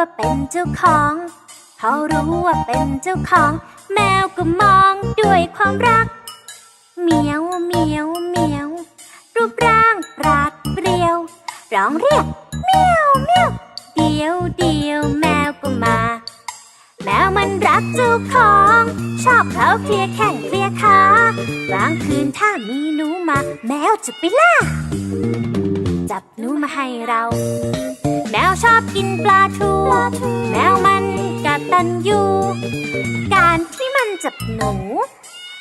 ่าเป็นเจ้าของ เขารู้ว่าเป็นเจ้าของ แมวก็มองด้วยความรัก เหมียวเหมียวเหมียว รูปร่างปราดเปรียว ร้องเรียกเมียวเมียวเดียวเดียวแมวก็มา แมวมันรักเจ้าของ ชอบเขาเคลียแข่งเคลียขากลางคืนถ้ามีหนูมา แมวจะไปล่าจับหนูมาให้เรา วชอบกินปลาทู แมวมันกะตันยูการที่มันจับหนู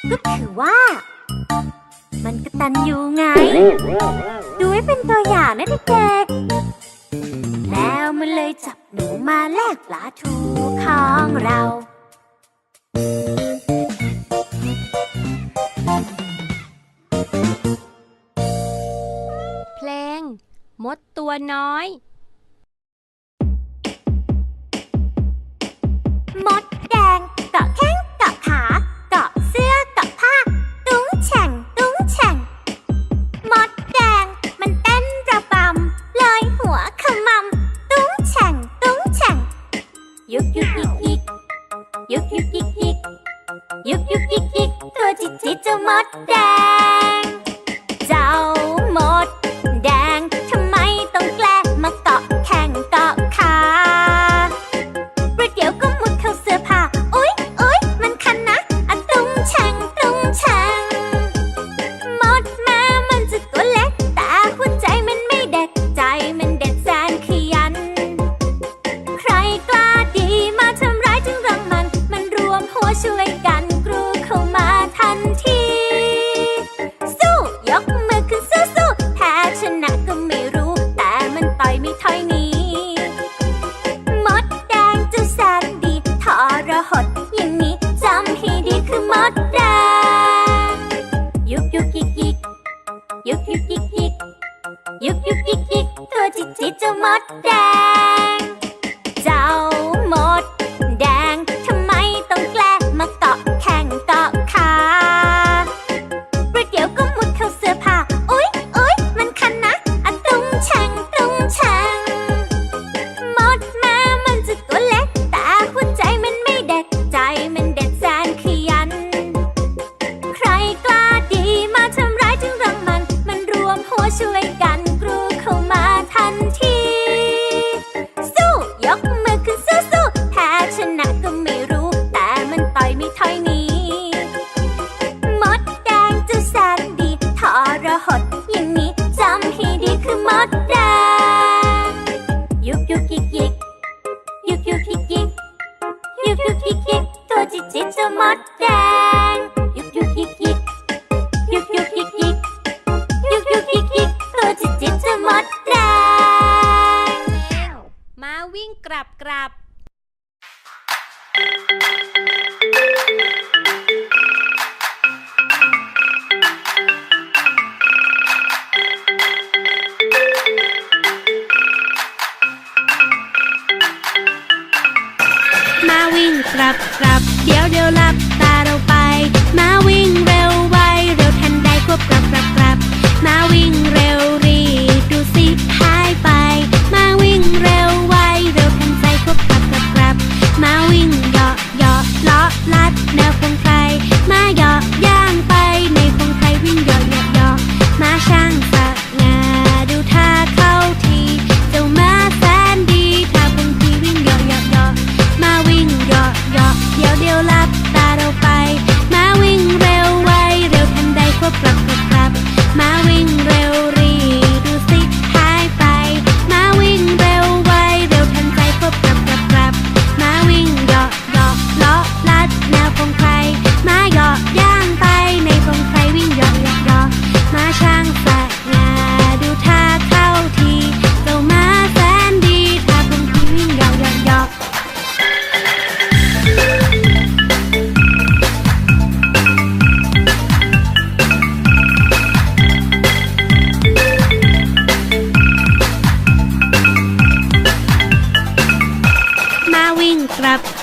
ก็คือว่า มันกะตันยูไง ดูให้เป็นตัวอย่างนะเด็กๆแมวมันเลยจับหนูมาแลกปลาทูของเราเพลงมดตัวน้อย Mod 육육킥킥 육육킥킥 도지체 좀 어때? รับรับเดี๋ยวเดี๋ยวลับตาเราไป มาวิ่งเร็วไวเร็วทันใดควบกลับกลับกลับ มาวิ่งเร็วรีดูสิหายไป มาวิ่งเร็วไวเร็วทันใจควบกลับกลับกลับ มาวิ่งเหยาะเหยาะเลาะลัดแนว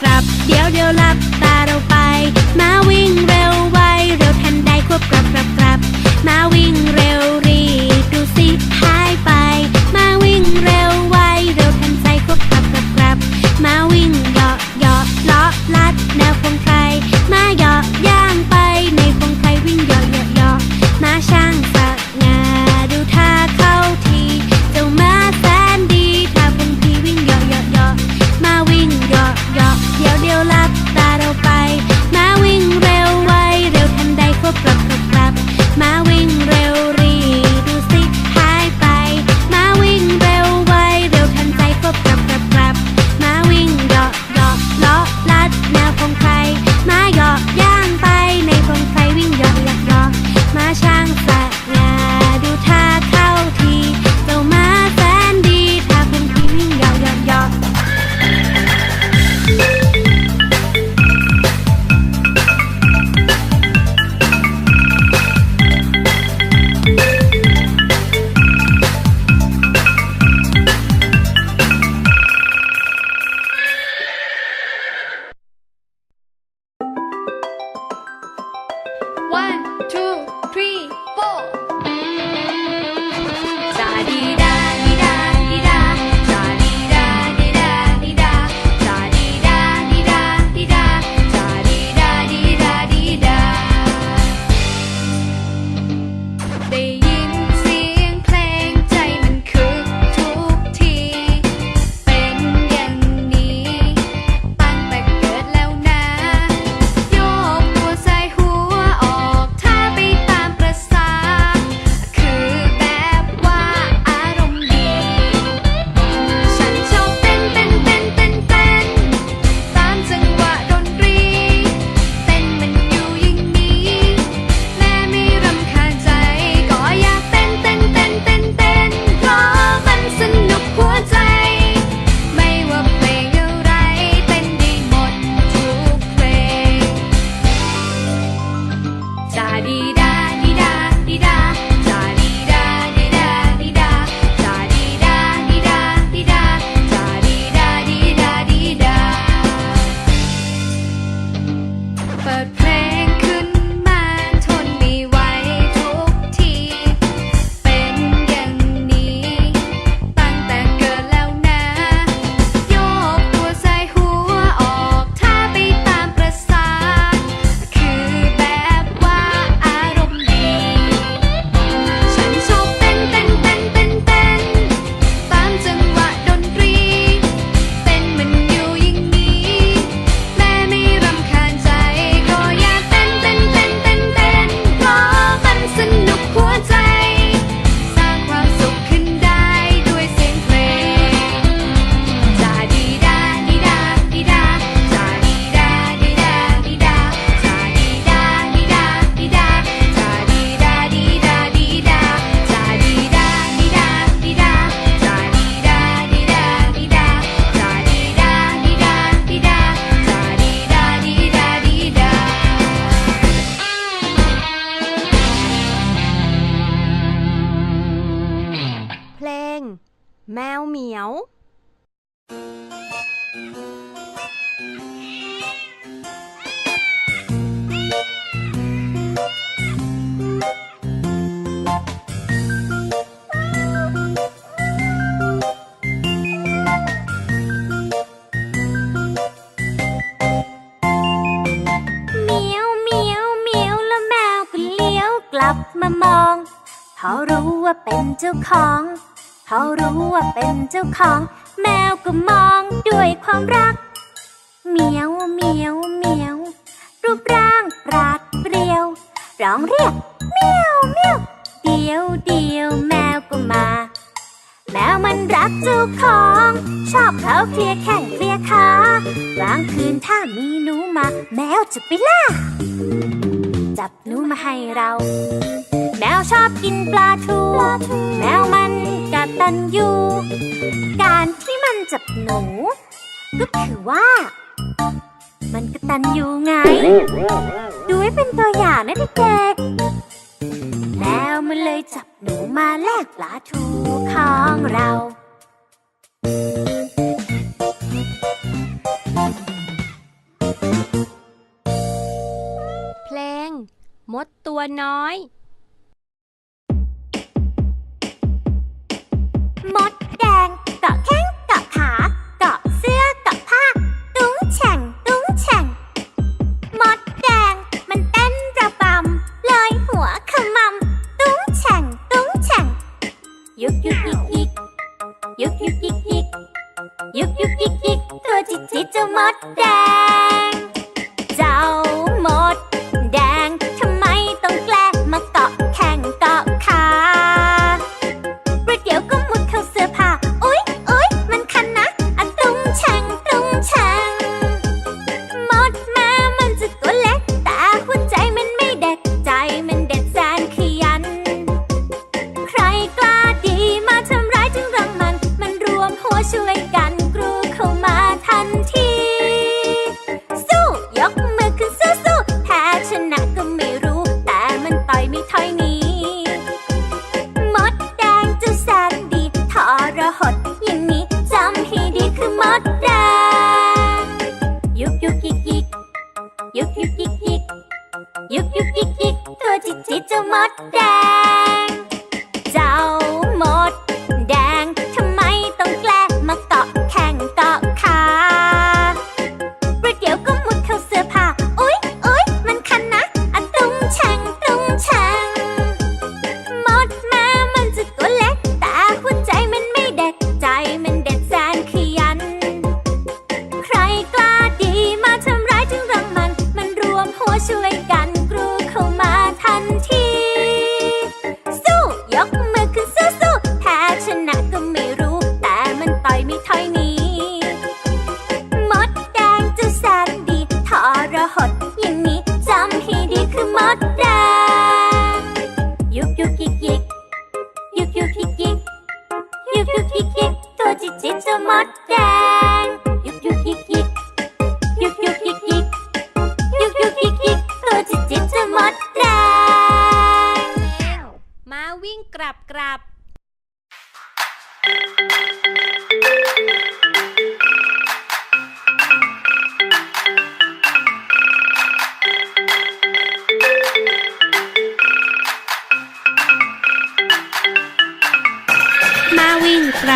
กลับ เดี๋ยวเดียวลับตาเราไป มาวิ่งเร็วไวเร็วทันได้ควบกลับกลับกลับ มาวิ่งเร็ว แมวเหมียว เหมียวเหมียวเหมียวแล้วแมวก็เลี้ยวกลับมามองเขาะรู้ว่าเป็นเจ้าของ เขารู้ว่าเป็นเจ้าของ แมวก็มองด้วยความรัก เหมียวเหมียวเหมียว รูปร่างปราดเปรียว ร้องเรียกเมียวเมียวเดียวเดียวแมวก็มา แมวมันรักเจ้าของ ชอบเขาเคลียร์แข้งเคลียร์ขากลางคืนถ้ามีหนูมา แมวจะไปล่าจับหนูมาให้เรา แมวชอบกินปลาทู แมวมันกตันยูการที่มันจับหนู ก็คือว่า มันกตันยูไง ดูไว้เป็นตัวอย่างนะเด็กๆแมวมันเลยจับหนูมาแลกปลาทูของเราเพลงมดตัวน้อย ง ร ช่วยกัน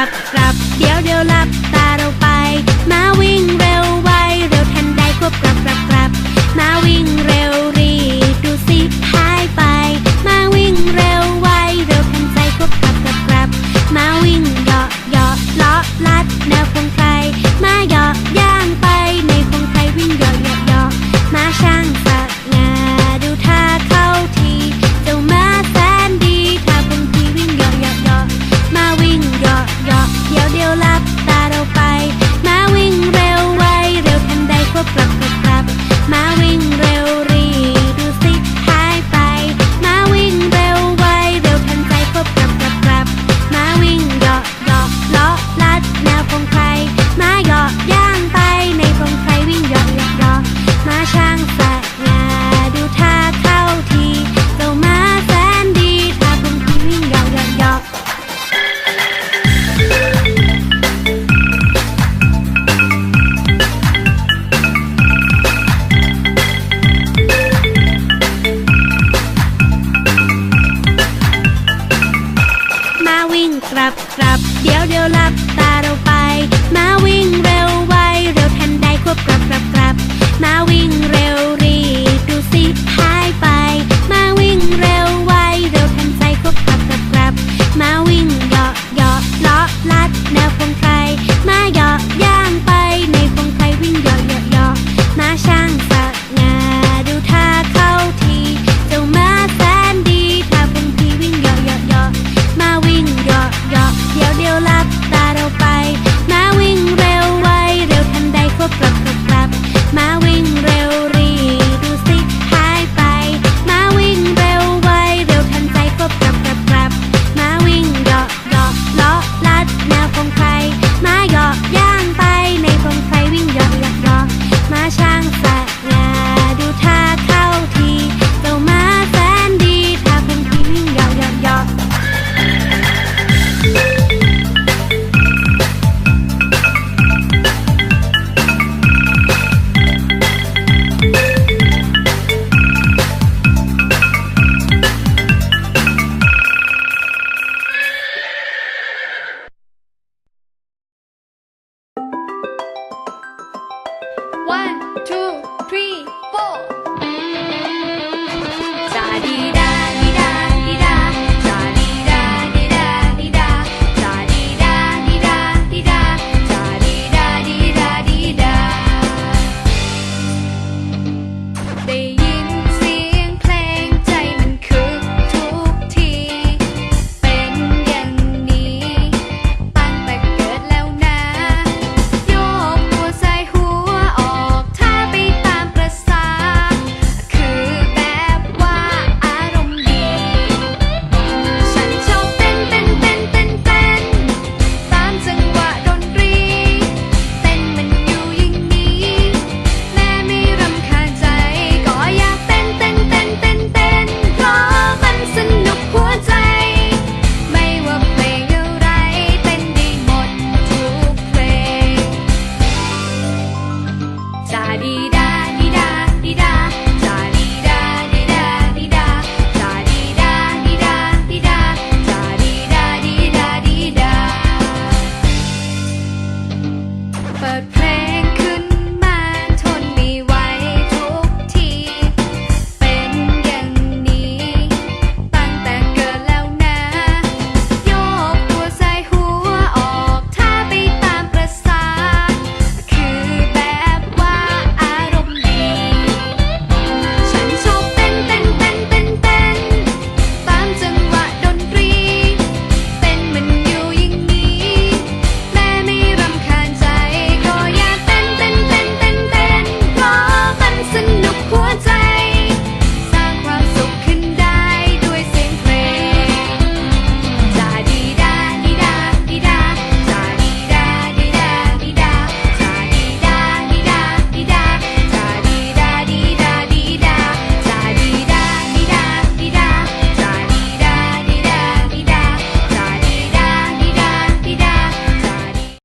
ลับกลับเดี๋ยวเดี๋ยวหลับตาเราไป มาวิ่งเร็วไวเร็วทันใดควบกลับกลับกลับ มาวิ่งเร็วรีดูสิหายไป มาวิ่งเร็วไวเร็วทันใจควบกลับกลับกลับ มาวิ่งเหาะเหาะเลาะลัดแนวคง